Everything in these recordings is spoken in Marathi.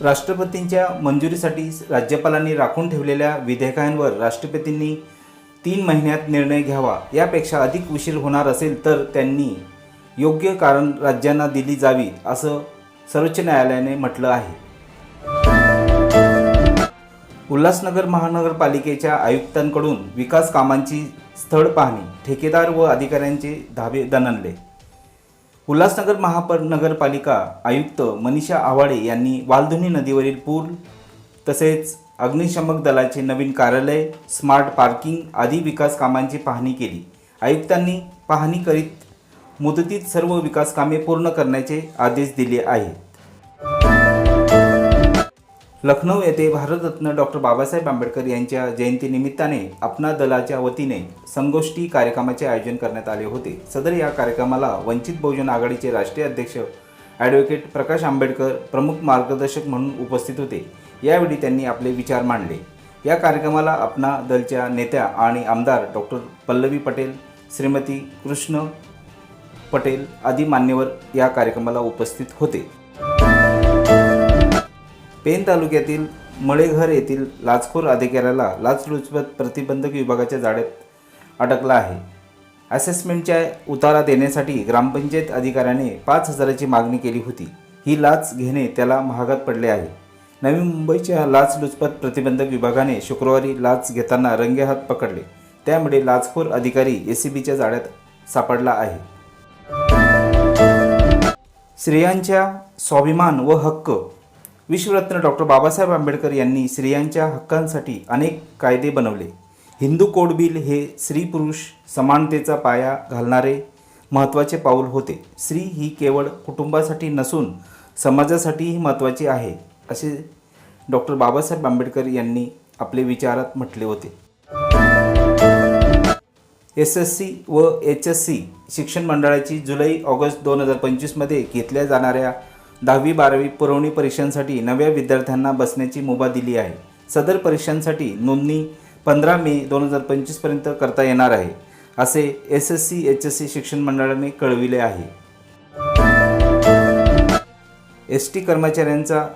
राष्ट्रपतींच्या मंजुरीसाठी राज्यपालांनी राखून ठेवलेल्या विधेयकांवर राष्ट्रपतींनी तीन महिन्यात निर्णय घ्यावा यापेक्षा अधिक उशीर होणार असेल तर त्यांनी योग्य कारण राज्यांना दिली जावी असं सर्वोच्च न्यायालयाने म्हटलं आहे. उल्हासनगर महानगरपालिकेच्या आयुक्तांकडून विकास कामांची स्थळ पाहणी ठेकेदार व अधिकाऱ्यांचे धाबे दणनले उल्हासनगर महानगरपालिका आयुक्त मनीषा आव्हाडे यांनी वालधुनी नदीवरील पूल तसेच अग्निशमक दलाचे नवीन कार्यालय स्मार्ट पार्किंग आदी विकास कामांची पाहणी केली. आयुक्तांनी पाहणी करीत मुदतीत सर्व विकास कामे पूर्ण करण्याचे आदेश दिले आहेत. लखनौ येथे भारतरत्न डॉक्टर बाबासाहेब आंबेडकर यांच्या जयंतीनिमित्ताने अपना दलाच्या वतीने संगोष्ठी कार्यक्रमाचे आयोजन करण्यात आले होते. सदर या कार्यक्रमाला वंचित बहुजन आघाडीचे राष्ट्रीय अध्यक्ष ॲडव्होकेट प्रकाश आंबेडकर प्रमुख मार्गदर्शक म्हणून उपस्थित होते. यावेळी त्यांनी आपले विचार मांडले. या कार्यक्रमाला अपना दलच्या नेत्या आणि आमदार डॉक्टर पल्लवी पटेल श्रीमती कृष्ण पटेल आदी मान्यवर या कार्यक्रमाला उपस्थित होते. पेन तालुक्यातील मळेघर येथील लाचखोर अधिकाऱ्याला लाचलुचपत प्रतिबंधक विभागाच्या जाळ्यात अडकला आहे. असेसमेंटच्या उतारा देण्यासाठी ग्रामपंचायत अधिकाऱ्याने पाच हजाराची मागणी केली होती. ही लाच घेणे त्याला महागात पडले आहे. नवी मुंबईच्या लाचलुचपत प्रतिबंधक विभागाने शुक्रवारी लाच घेताना रंगेहात पकडले. त्यामुळे लाचखोर अधिकारी ए सी बीच्या जाळ्यात सापडला आहे. स्त्रियांच्या स्वाभिमान व हक्क विश्वरत्न डॉक्टर बाबासाहेब आंबेडकर यांनी स्त्रियांच्या हक्कांसाठी अनेक कायदे बनवले. हिंदू कोड बिल हे स्त्री पुरुष समानतेचा पाया घालणारे महत्त्वाचे पाऊल होते. स्त्री ही केवळ कुटुंबासाठी नसून समाजासाठीही महत्त्वाची आहे असे डॉक्टर बाबासाहेब आंबेडकर यांनी आपले विचारात म्हटले होते. एस एस सी व एच एस सी शिक्षण मंडळाची जुलै ऑगस्ट दोन हजार पंचवीसमध्ये घेतल्या जाणाऱ्या दहावी बारावी पुरवणी परीक्षांसाठी नव्या विद्यार्थ्यांना बसण्याची मुभा दिली आहे. सदर परीक्षांसाठी नोंदणी पंधरा मे दोन हजार पंचवीसपर्यंत करता येणार आहे असे S S C H S C शिक्षण मंडळाने कळविले आहे. एस टी कर्मचाऱ्यांचा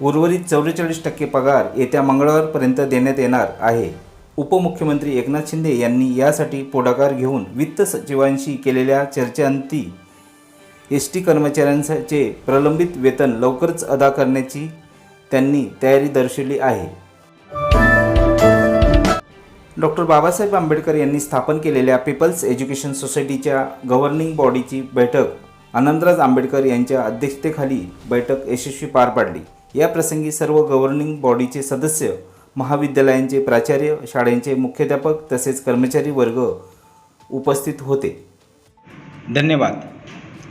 उर्वरित चौवेचाळीस टक्के पगार येत्या मंगळवारपर्यंत देण्यात येणार आहे. उपमुख्यमंत्री एकनाथ शिंदे यांनी यासाठी पुढाकार घेऊन वित्त सचिवांशी केलेल्या चर्चेअंती एस टी कर्मचाऱ्यांचे प्रलंबित वेतन लवकरच अदा करण्याची त्यांनी तयारी दर्शवली आहे. डॉक्टर बाबासाहेब आंबेडकर यांनी स्थापन केलेल्या पीपल्स एज्युकेशन सोसायटीच्या गव्हर्निंग बॉडीची बैठक आनंदराज आंबेडकर यांच्या अध्यक्षतेखाली बैठक यशस्वी पार पाडली. या प्रसंगी सर्व गव्हर्निंग बॉडीचे सदस्य महाविद्यालयांचे प्राचार्य शाळेंचे मुख्याध्यापक तसेच कर्मचारी वर्ग उपस्थित होते. धन्यवाद.